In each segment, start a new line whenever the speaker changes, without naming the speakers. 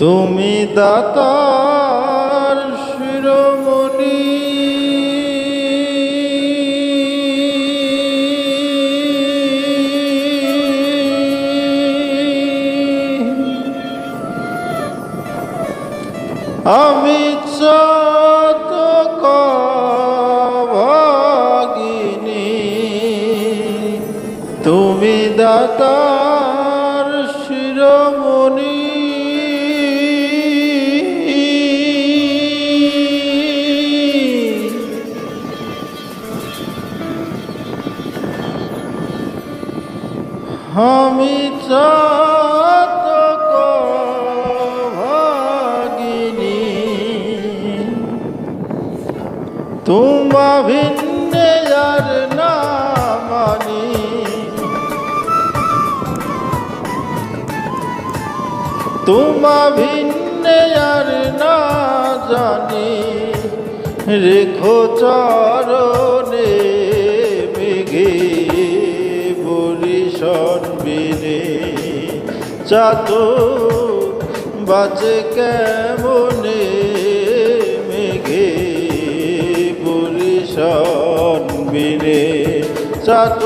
তুমি দাতার আমি চাতক ভাগিনী তুমি দাতার শিরোমণি। আমি চাতক ভিন্নে আর না মানি। তোমা ভিন্নে আর না জানি। রেখো চরণে মেঘে বরিশন বিনে চাত বাজে কেমনে? চাত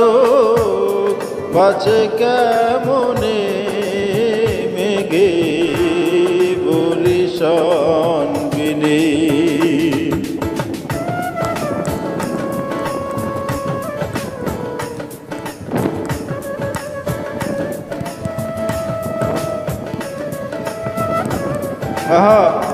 বাজে কেমনে মেঘে বরিশন বিনে আহা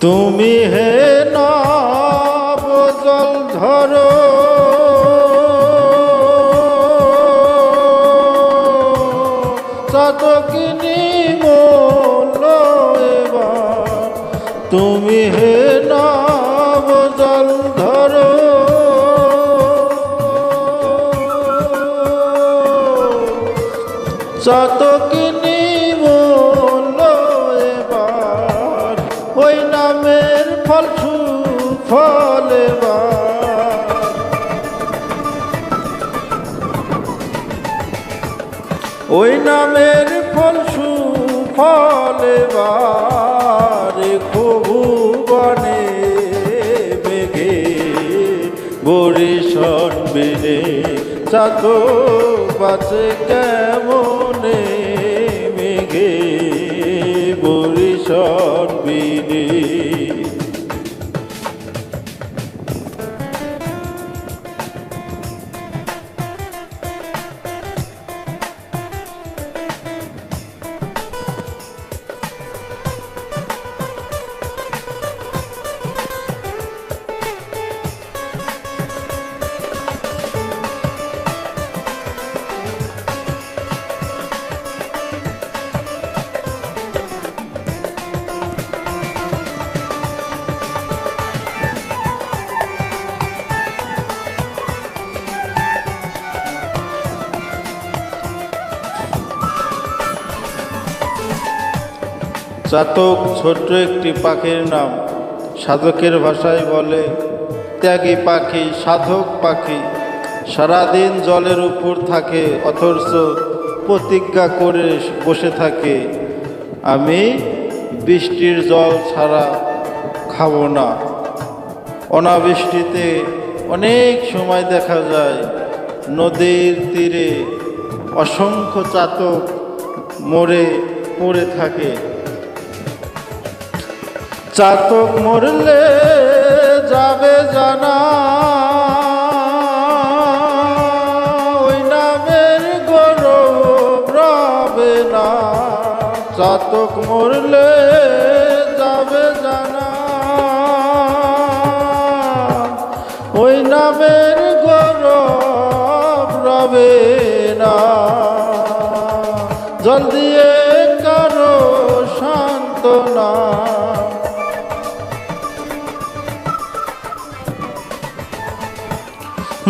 তুমি হে নজল ধরো। চাতকিনি মোল তুমি হে নবজল ফল ফল ওই নামের ফল ফল এবার ভুবনে বেগে বরিশন বেড়ে চাত বাঁচে কেমনে? চাতক ছোট্ট একটি পাখির নাম। সাধকের ভাষায় বলে, ত্যাগী পাখি, সাধক পাখি, সারাদিন জলের উপর থাকে, অথচ প্রতিজ্ঞা করে বসে থাকে। আমি বৃষ্টির জল ছাড়া খাব না। অনাবৃষ্টিতে অনেক সময় দেখা যায়, নদীর তীরে অসংখ্য চাতক মরে পড়ে থাকে। চাতক মরলে যাবে জানা। ওই নামের গৌরব রবে না। চাতক মরলে যাবে জানা। ওই নামের গৌরব রবে না। জল দিয়ে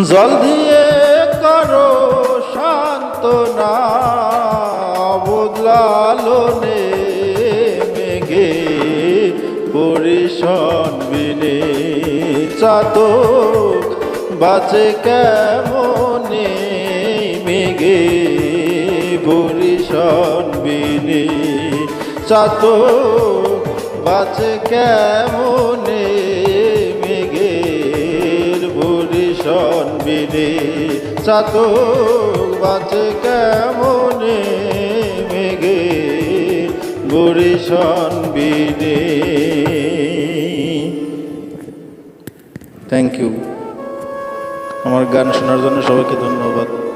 জল দিয়ে করো শান্ত না বদলালো নে মেঘে পরিশন বিনে চাতক, বাঁচে কেমনে মেঘে পরিশন বিনে চাতক, বাঁচে কেমনে ভূষণ চাত বাঁচে কেমনে মেঘে ভূষণ বিদে। থ্যাংক ইউ আমার গান শোনার জন্য সবাইকে ধন্যবাদ।